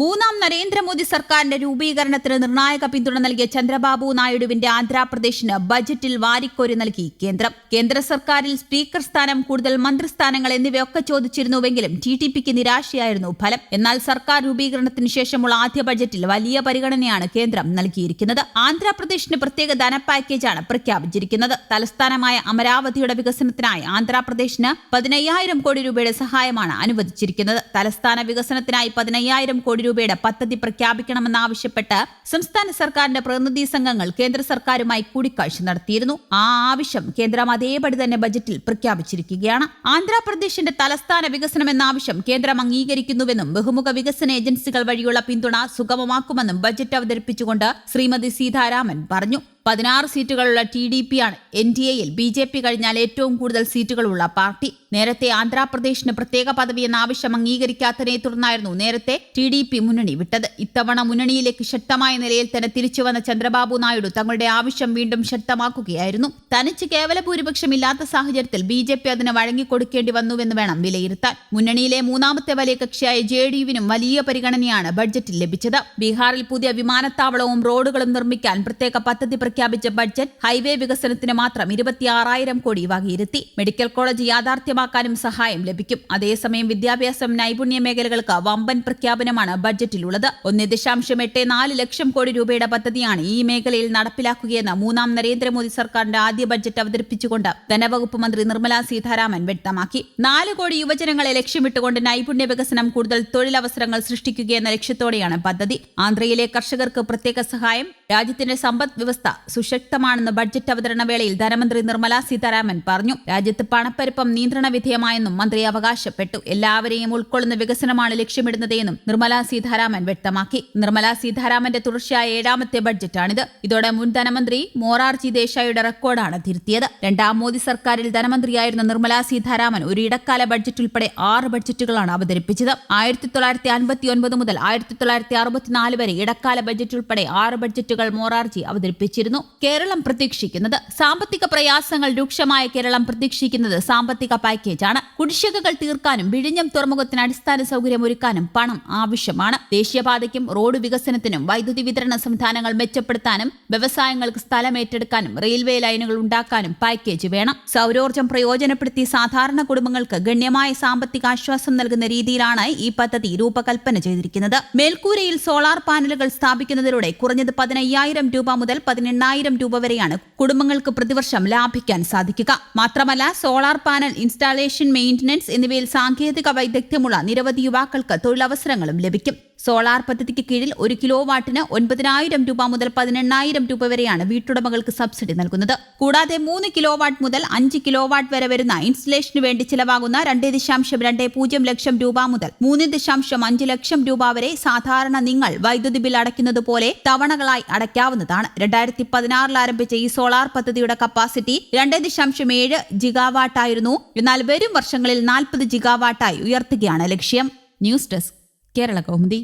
മൂന്നാം നരേന്ദ്രമോദി സർക്കാരിന്റെ രൂപീകരണത്തിന് നിർണായക പിന്തുണ നൽകിയ ചന്ദ്രബാബു നായിഡുവിന്റെ ആന്ധ്രാപ്രദേശിന് ബജറ്റിൽ വാരിക്കോരി നൽകി കേന്ദ്രം. കേന്ദ്ര സർക്കാരിൽ സ്പീക്കർ സ്ഥാനം കൂടുതൽ മന്ത്രിസ്ഥാനങ്ങൾ എന്നിവയൊക്കെ ചോദിച്ചിരുന്നുവെങ്കിലും ടി ടി പിക്ക് നിരാശയായിരുന്നു ഫലം. എന്നാൽ സർക്കാർ രൂപീകരണത്തിന് ശേഷമുള്ള ആദ്യ ബജറ്റിൽ വലിയ പരിഗണനയാണ് കേന്ദ്രം നൽകിയിരിക്കുന്നത്. ആന്ധ്രാപ്രദേശിന് പ്രത്യേക ധന പാക്കേജാണ് പ്രഖ്യാപിച്ചിരിക്കുന്നത്. തലസ്ഥാനമായ അമരാവതിയുടെ വികസനത്തിനായി ആന്ധ്രാപ്രദേശിന് പതിനയ്യായിരം കോടി രൂപയുടെ സഹായമാണ് അനുവദിച്ചിരിക്കുന്നത്. തലസ്ഥാന വികസനത്തിനായി പതിനയ്യായിരം കോടി രൂപയുടെ പദ്ധതി പ്രഖ്യാപിക്കണമെന്നാവശ്യപ്പെട്ട് സംസ്ഥാന സർക്കാരിന്റെ പ്രതിനിധി സംഘങ്ങൾ കേന്ദ്ര സർക്കാരുമായി കൂടിക്കാഴ്ച നടത്തിയിരുന്നു. ആ ആവശ്യം കേന്ദ്രം അതേപടി തന്നെ ബജറ്റിൽ പ്രഖ്യാപിച്ചിരിക്കുകയാണ്. ആന്ധ്രാപ്രദേശിന്റെ തലസ്ഥാന വികസനം എന്ന ആവശ്യം കേന്ദ്രം അംഗീകരിക്കുന്നുവെന്നും ബഹുമുഖ വികസന ഏജൻസികൾ വഴിയുള്ള പിന്തുണ സുഗമമാക്കുമെന്നും ബജറ്റ് അവതരിപ്പിച്ചുകൊണ്ട് ശ്രീമതി സീതാരാമൻ പറഞ്ഞു. പതിനാറ് സീറ്റുകളുള്ള ടി ഡി പി ആണ് എൻ ഡി എയിൽ ബി ജെ പി കഴിഞ്ഞാൽ ഏറ്റവും കൂടുതൽ സീറ്റുകളുള്ള പാർട്ടി. നേരത്തെ ആന്ധ്രാപ്രദേശിന് പ്രത്യേക പദവി എന്ന ആവശ്യം അംഗീകരിക്കാത്തതിനെ തുടർന്നായിരുന്നു നേരത്തെ ടി ഡി പി മുന്നണി വിട്ടത്. ഇത്തവണ മുന്നണിയിലേക്ക് ശക്തമായ നിലയിൽ തന്നെ തിരിച്ചുവന്ന ചന്ദ്രബാബു നായിഡു തങ്ങളുടെ ആവശ്യം വീണ്ടും ശക്തമാക്കുകയായിരുന്നു. തനിച്ച് കേവല ഭൂരിപക്ഷമില്ലാത്ത സാഹചര്യത്തിൽ ബി ജെ പി അതിന് വഴങ്ങിക്കൊടുക്കേണ്ടി വന്നുവെന്ന് വേണം വിലയിരുത്താൻ. മുന്നണിയിലെ മൂന്നാമത്തെ വലിയ കക്ഷിയായ ജെ ഡി യുവിനും വലിയ പരിഗണനയാണ് ബഡ്ജറ്റിൽ ലഭിച്ചത്. ബീഹാറിൽ പുതിയ വിമാനത്താവളവും റോഡുകളും നിർമ്മിക്കാൻ പ്രത്യേക പദ്ധതി പ്രഖ്യാപിച്ച ബഡ്ജറ്റ് ഹൈവേ വികസനത്തിന് മാത്രം ഇരുപത്തിയാറായിരം കോടി വകയിരുത്തി. മെഡിക്കൽ കോളേജ് യാഥാർത്ഥ്യമാക്കാനും സഹായം ലഭിക്കും. അതേസമയം വിദ്യാഭ്യാസം നൈപുണ്യ മേഖലകൾക്ക് വമ്പൻ പ്രഖ്യാപനമാണ് ബഡ്ജറ്റിലുള്ളത്. ഒന്ന് ദശാംശം എട്ട് നാല് ലക്ഷം കോടി രൂപയുടെ പദ്ധതിയാണ് ഈ മേഖലയിൽ നടപ്പിലാക്കുകയെന്ന് മൂന്നാം നരേന്ദ്രമോദി സർക്കാരിന്റെ ആദ്യ ബഡ്ജറ്റ് അവതരിപ്പിച്ചുകൊണ്ട് ധനവകുപ്പ് മന്ത്രി നിർമ്മലാ സീതാരാമൻ വ്യക്തമാക്കി. നാല് കോടി യുവജനങ്ങളെ ലക്ഷ്യമിട്ടുകൊണ്ട് നൈപുണ്യ വികസനം കൂടുതൽ തൊഴിലവസരങ്ങൾ സൃഷ്ടിക്കുകയെന്ന ലക്ഷ്യത്തോടെയാണ് പദ്ധതി. ആന്ധ്രയിലെ കർഷകർക്ക് പ്രത്യേക സഹായം രാജ്യത്തിന്റെ സമ്പദ് വ്യവസ്ഥ സുശക്തമാണെന്ന് ബഡ്ജറ്റ് അവതരണ വേളയിൽ ധനമന്ത്രി നിർമ്മലാ സീതാരാമൻ പറഞ്ഞു. രാജ്യത്ത് പണപ്പെരുപ്പം നിയന്ത്രണ വിധേയമായെന്നും മന്ത്രി അവകാശപ്പെട്ടു. എല്ലാവരെയും ഉൾക്കൊള്ളുന്ന വികസനമാണ് ലക്ഷ്യമിടുന്നതെന്നും നിർമ്മലാ സീതാരാമൻ വ്യക്തമാക്കി. നിർമ്മലാ സീതാരാമന്റെ തുടർച്ചയായ ഏഴാമത്തെ ബഡ്ജറ്റാണിത്. ഇതോടെ മുൻ ധനമന്ത്രി മോറാർജി ദേശായിയുടെ റെക്കോർഡാണ് തിരുത്തിയത്. രണ്ടാം മോദി സർക്കാരിൽ ധനമന്ത്രിയായിരുന്ന നിർമ്മലാ സീതാരാമൻ ഒരു ഇടക്കാല ബഡ്ജറ്റ് ഉൾപ്പെടെ ആറ് ബഡ്ജറ്റുകളാണ് അവതരിപ്പിച്ചത്. ആയിരത്തി തൊള്ളായിരത്തി അൻപത്തി ഒൻപത് മുതൽ ആയിരത്തി തൊള്ളായിരത്തി അറുപത്തിനാല് വരെ ഇടക്കാല ബഡ്ജറ്റ് ഉൾപ്പെടെ ആറ് ബഡ്ജറ്റുകൾ മോറാർജി അവതരിപ്പിച്ചിരുന്നു. കേരളം പ്രതീക്ഷിക്കുന്നത് സാമ്പത്തിക പ്രയാസങ്ങൾ രൂക്ഷമായ കേരളം പ്രതീക്ഷിക്കുന്നത് സാമ്പത്തിക പാക്കേജാണ്. കുടിശ്ശികകൾ തീർക്കാനും വിഴിഞ്ഞം തുറമുഖത്തിന് അടിസ്ഥാന സൗകര്യം ഒരുക്കാനും പണം ആവശ്യമാണ്. ദേശീയപാതയ്ക്കും റോഡ് വികസനത്തിനും വൈദ്യുതി വിതരണ സംവിധാനങ്ങൾ മെച്ചപ്പെടുത്താനും വ്യവസായങ്ങൾക്ക് സ്ഥലം ഏറ്റെടുക്കാനും റെയിൽവേ ലൈനുകൾ ഉണ്ടാക്കാനും പാക്കേജ് വേണം. സൗരോർജം പ്രയോജനപ്പെടുത്തി സാധാരണ കുടുംബങ്ങൾക്ക് ഗണ്യമായ സാമ്പത്തിക ആശ്വാസം നൽകുന്ന രീതിയിലാണ് ഈ പദ്ധതി രൂപകൽപ്പന ചെയ്തിരിക്കുന്നത്. മേൽക്കൂരയിൽ സോളാർ പാനലുകൾ സ്ഥാപിക്കുന്നതിലൂടെ കുറഞ്ഞത് പതിനയ്യായിരം രൂപ മുതൽ പതിനെണ്ണായിരം രൂപ വരെയാണ് കുടുംബങ്ങൾക്ക് പ്രതിവർഷം ലാഭിക്കാൻ സാധിക്കുക. മാത്രമല്ല സോളാർ പാനൽ ഇൻസ്റ്റാളേഷൻ മെയിന്റനൻസ് എന്നിവയിൽ സാങ്കേതിക വൈദഗ്ധ്യമുള്ള നിരവധി യുവാക്കൾക്ക് തൊഴിലവസരങ്ങളും ലഭിക്കും. സോളാർ പദ്ധതിക്ക് കീഴിൽ ഒരു കിലോ വാട്ടിന് ഒൻപതിനായിരം രൂപ മുതൽ പതിനെണ്ണായിരം രൂപ വരെയാണ് വീട്ടുടമകൾക്ക് സബ്സിഡി നൽകുന്നത്. കൂടാതെ മൂന്ന് കിലോ വാട്ട് മുതൽ അഞ്ച് കിലോ വാട്ട് വരെ വരുന്ന ഇൻസ്റ്റലേഷന് വേണ്ടി ചിലവാകുന്ന രണ്ട് ദശാംശം രണ്ട് പൂജ്യം ലക്ഷം രൂപ മുതൽ മൂന്ന് ദശാംശം അഞ്ച് ലക്ഷം രൂപ വരെ സാധാരണ നിങ്ങൾ വൈദ്യുതി ബിൽ അടയ്ക്കുന്നത് പോലെ തവണകളായി അടയ്ക്കാവുന്നതാണ്. രണ്ടായിരത്തി പതിനാറിൽ ആരംഭിച്ച ഈ സോളാർ പദ്ധതിയുടെ കപ്പാസിറ്റി രണ്ട് ദശാംശം ഏഴ് ജിഗാവാട്ടായിരുന്നു. എന്നാൽ വരും വർഷങ്ങളിൽ നാൽപ്പത് ജിഗാവാട്ടായി ഉയർത്തുകയാണ് ലക്ഷ്യം. News desk. കേരള കൗമുദി